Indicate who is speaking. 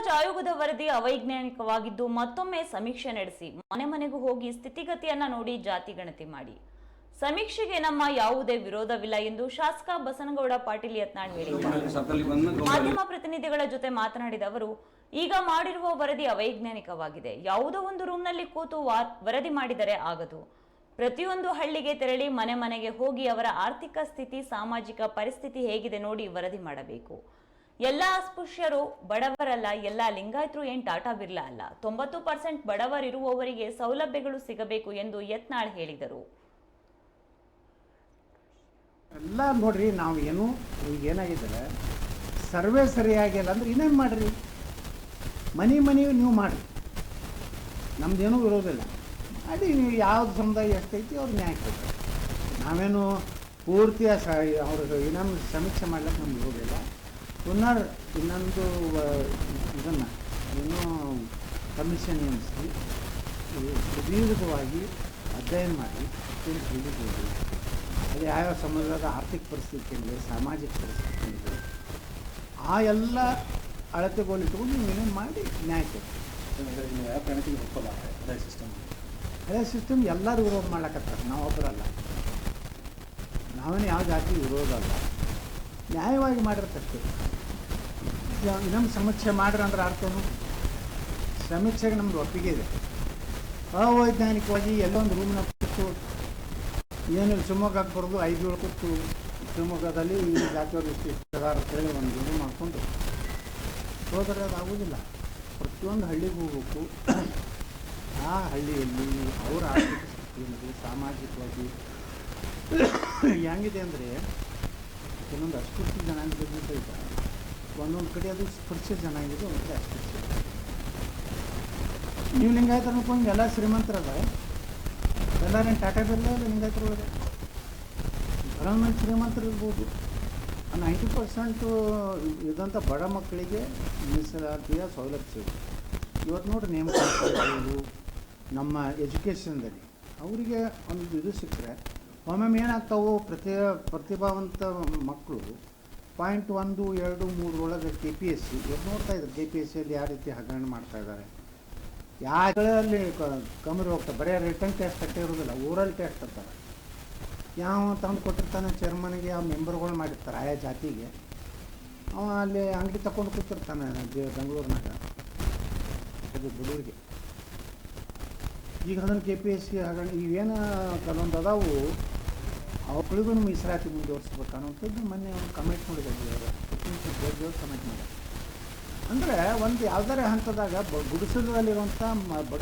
Speaker 1: ಬಸವರಾಜ್ ಆಯೋಗದ ವರದಿ ಅವೈಜ್ಞಾನಿಕವಾಗಿದ್ದು ಮತ್ತೊಮ್ಮೆ ಸಮೀಕ್ಷೆ ನಡೆಸಿ ಮನೆ ಮನೆಗೂ ಹೋಗಿ ಸ್ಥಿತಿಗತಿಯನ್ನ ನೋಡಿ ಜಾತಿ ಗಣತಿ ಮಾಡಿ. ಸಮೀಕ್ಷೆಗೆ ನಮ್ಮ ಯಾವುದೇ ವಿರೋಧವಿಲ್ಲ ಎಂದು ಶಾಸಕ ಬಸನಗೌಡ ಪಾಟೀಲ್ ಯತ್ನಾಳ್ ಹೇಳಿದ್ದಾರೆ. ಮಾಧ್ಯಮ ಪ್ರತಿನಿಧಿಗಳ ಜೊತೆ ಮಾತನಾಡಿದ ಅವರು ಈಗ ಮಾಡಿರುವ ವರದಿ ಅವೈಜ್ಞಾನಿಕವಾಗಿದೆ. ಯಾವುದೋ ಒಂದು ರೂಮ್ನಲ್ಲಿ ಕೂತು ವರದಿ ಮಾಡಿದರೆ ಆಗದು. ಪ್ರತಿಯೊಂದು ಹಳ್ಳಿಗೆ ತೆರಳಿ ಮನೆ ಮನೆಗೆ ಹೋಗಿ ಅವರ ಆರ್ಥಿಕ ಸ್ಥಿತಿ ಸಾಮಾಜಿಕ ಪರಿಸ್ಥಿತಿ ಹೇಗಿದೆ ನೋಡಿ ವರದಿ ಮಾಡಬೇಕು. ಎಲ್ಲ ಅಸ್ಪೃಶ್ಯರು ಬಡವರಲ್ಲ, ಎಲ್ಲ ಲಿಂಗಾಯತರು ಏನ್ ಟಾಟಾ ಬಿರ್ಲಾ ಅಲ್ಲ. ತೊಂಬತ್ತು ಪರ್ಸೆಂಟ್ ಬಡವರಿರುವವರಿಗೆ ಸೌಲಭ್ಯಗಳು ಸಿಗಬೇಕು ಎಂದು ಯತ್ನಾಳ್ ಹೇಳಿದರು.
Speaker 2: ಎಲ್ಲ ನೋಡ್ರಿ, ನಾವು ಏನು ಈಗ ಏನಾಗಿದ್ದಾರೆ ಸರ್ವೆ ಸರಿಯಾಗಿಲ್ಲ ಅಂದ್ರೆ ಇನ್ನೇನು ಮಾಡಿರಿ? ಮನೆ ಮನೆ ನೀವು ಮಾಡಿರಿ. ನಮ್ದೇನೂ ಇರೋದಿಲ್ಲ. ಮಾಡಿ ನೀವು ಯಾವ್ದು ಸಮುದಾಯ ಎಷ್ಟೈತಿ ಅವ್ರು ನ್ಯಾಯ ಕೊಡ್ತಾರೆ. ನಾವೇನು ಪೂರ್ತಿಯ ಸ ಅವ್ರಿಗೆ ಇನ್ನೊಂದು ಸಮೀಕ್ಷೆ ಮಾಡ್ಲಿಕ್ಕೆ ನಮ್ಗೆ ವಿರೋಧಿಲ್ಲ ಪುನರ್ ಇನ್ನೊಂದು ಇದನ್ನು, ಏನೋ ಕಮಿಷನ್ ಎನಿಸಿ ಸುದೀರ್ಘವಾಗಿ ಅಧ್ಯಯನ ಮಾಡಿ ಹಳ್ಳಿಗೆ ಹೋಗಿ ಅದು ಯಾವ್ಯಾವ ಸಮಾಜದ ಆರ್ಥಿಕ ಪರಿಸ್ಥಿತಿ ಇದೆ, ಸಾಮಾಜಿಕ ಪರಿಸ್ಥಿತಿ ಇದೆ. ಆ ಎಲ್ಲ ಅಳತೆಗೋಲಿಟ್ಕೊಂಡು ನೀವು ಏನೇನು ಮಾಡಿ, ನ್ಯಾಯ ಕೊಡ್ತೀವಿ ಅದೇ ಸಿಸ್ಟಮ್ ಎಲ್ಲರೂ ವಿರೋಧ ಮಾಡ್ಲಕತ್ತಾರೆ ನಾವು ಒಬ್ಬರಲ್ಲ ನಾವೇನು ಯಾವ ಜಾತಿ ವಿರೋಧ ಅಲ್ಲ. ನ್ಯಾಯವಾಗಿ ಮಾಡಿರ್ತಕ್ಕ ನಮ್ಮ ಸಮೀಕ್ಷೆ ಮಾಡ್ರಿ ಅಂದ್ರೆ ಅರ್ಥನು? ಸಮೀಕ್ಷೆಗೆ ನಮ್ದು ಒಪ್ಪಿಗೆ ಇದೆ. ಅವೈಜ್ಞಾನಿಕವಾಗಿ ಎಲ್ಲೊಂದು ರೂಮ್ನ ಕೂತು, ಏನು ಶಿವಮೊಗ್ಗಕ್ಕೆ ಬರೋದು ಐದು ಏಳು ಕೂತು ಶಿವಮೊಗ್ಗದಲ್ಲಿ ಈ ಜಾತಿಯವರು ಒಂದು ರೂಮ್ ಮಾಡಿಕೊಂಡು ಹೋದರೆ ಅದು ಆಗೋದಿಲ್ಲ. ಪ್ರತಿಯೊಂದು ಹಳ್ಳಿಗೆ ಹೋಗ್ಬೇಕು. ಆ ಹಳ್ಳಿಯಲ್ಲಿ ಅವರ ಆರ್ಥಿಕ ಸ್ಥಿತಿ ಸಾಮಾಜಿಕವಾಗಿ ಹೆಂಗಿದೆ ಅಂದರೆ ಕೆಲವೊಂದು ಅಸ್ಪೃಶ್ಯ ಜನಾಂಗದ ಸಹಿತ ಒಂದೊಂದು ಕಡೆ ಅದು ಸ್ಪೃಶ್ಯ ಜನಾಂಗಿದೆ ಒಂದು ಅಸ್ಪೃಶ್ಯ. ನೀವು ಲಿಂಗಾಯತರ ಅನ್ಕೊಂಡು ಎಲ್ಲ ಶ್ರೀಮಂತರದ ಎಲ್ಲರೇನು ಟಾಟಾ ಬಿರ್ಲಾ ಲಿಂಗಾಯತರು ಒಳಗೆ? ಬರೋ ಮೇಲೆ ಶ್ರೀಮಂತರು ಇರ್ಬೋದು. ನೈಂಟಿ ಪರ್ಸೆಂಟು ಇದ್ದಂಥ ಬಡ ಮಕ್ಕಳಿಗೆ ಮೀಸಲಾತಿಯ ಸೌಲಭ್ಯ ಸಿಗುತ್ತೆ. ಇವತ್ತು ನೋಡಿ ನೇಮಕ ನಮ್ಮ ಎಜುಕೇಷನ್ದಲ್ಲಿ. ಅವರಿಗೆ ಒಂದು ಇದು ಸಿಕ್ಕರೆ ಒಮ್ಮೊಮ್ಮೆ ಏನಾಗ್ತಾವೋ ಪ್ರತಿ, ಪ್ರತಿಭಾವಂತ ಮಕ್ಕಳು ಪಾಯಿಂಟ್ ಒಂದು, ಎರಡು, ಮೂರು ಒಳಗೆ ಕೆ ಪಿ ಎಸ್ ಸಿ ಇವ್ರು ನೋಡ್ತಾ ಇದ್ದಾರೆ ಕೆ ಪಿ ಎಸ್ ಸಿಯಲ್ಲಿ ಯಾವ ರೀತಿ ಹಗರಣ ಮಾಡ್ತಾ ಇದ್ದಾರೆ. ಅಲ್ಲಿ ಕಮ್ಮಿ ಹೋಗ್ತಾರೆ? ಬರೀ ರಿಟರ್ನ್ ಟೆಸ್ಟ್ ಅಷ್ಟೇ ಇರೋದಿಲ್ಲ ಓರಲ್ ಟೆಸ್ಟ್ ಅಂತಾರೆ. ಯಾವ ತಂದು ಕೊಟ್ಟಿರ್ತಾನೆ ಚೇರ್ಮನ್ಗೆ ಯಾವ ಮೆಂಬರ್ಗಳು ಮಾಡಿರ್ತಾರೆ ಆಯಾ ಜಾತಿಗೆ. ಅವ ಅಲ್ಲಿ ಅಂಗಡಿ ತಗೊಂಡು ಕೂತಿರ್ತಾನೆ ಬೆಂಗಳೂರಿನಾಗ. ಅದು ಬಡವರಿಗೆ. ಈಗ ಅದನ್ನು ಕೆ ಪಿ ಎಸ್ ಸಿ ಹಗರಣ ಇವೇನು ಕೆಲವೊಂದು ಅದಾವು. ಅವುಗಳಿಗೂ ಮೀಸಲಾತಿ ಮುಂದುವರಿಸ್ಬೇಕು ಅನ್ನೋಂಥದ್ದು ಮೊನ್ನೆ ಒಂದು ಕಮೆಂಟ್ ನೋಡಿದ್ದಾರೆ ಜಡ್ಜ್ ಕಮೆಂಟ್ ಮಾಡಿದ್ದಾರೆ ಅಂದರೆ ಒಂದು ಯಾವ್ದಾರ ಹಂತದಾಗ ಬ ಗುಡಿಸಲಲ್ಲಿರುವಂಥ ಮ ಬಡ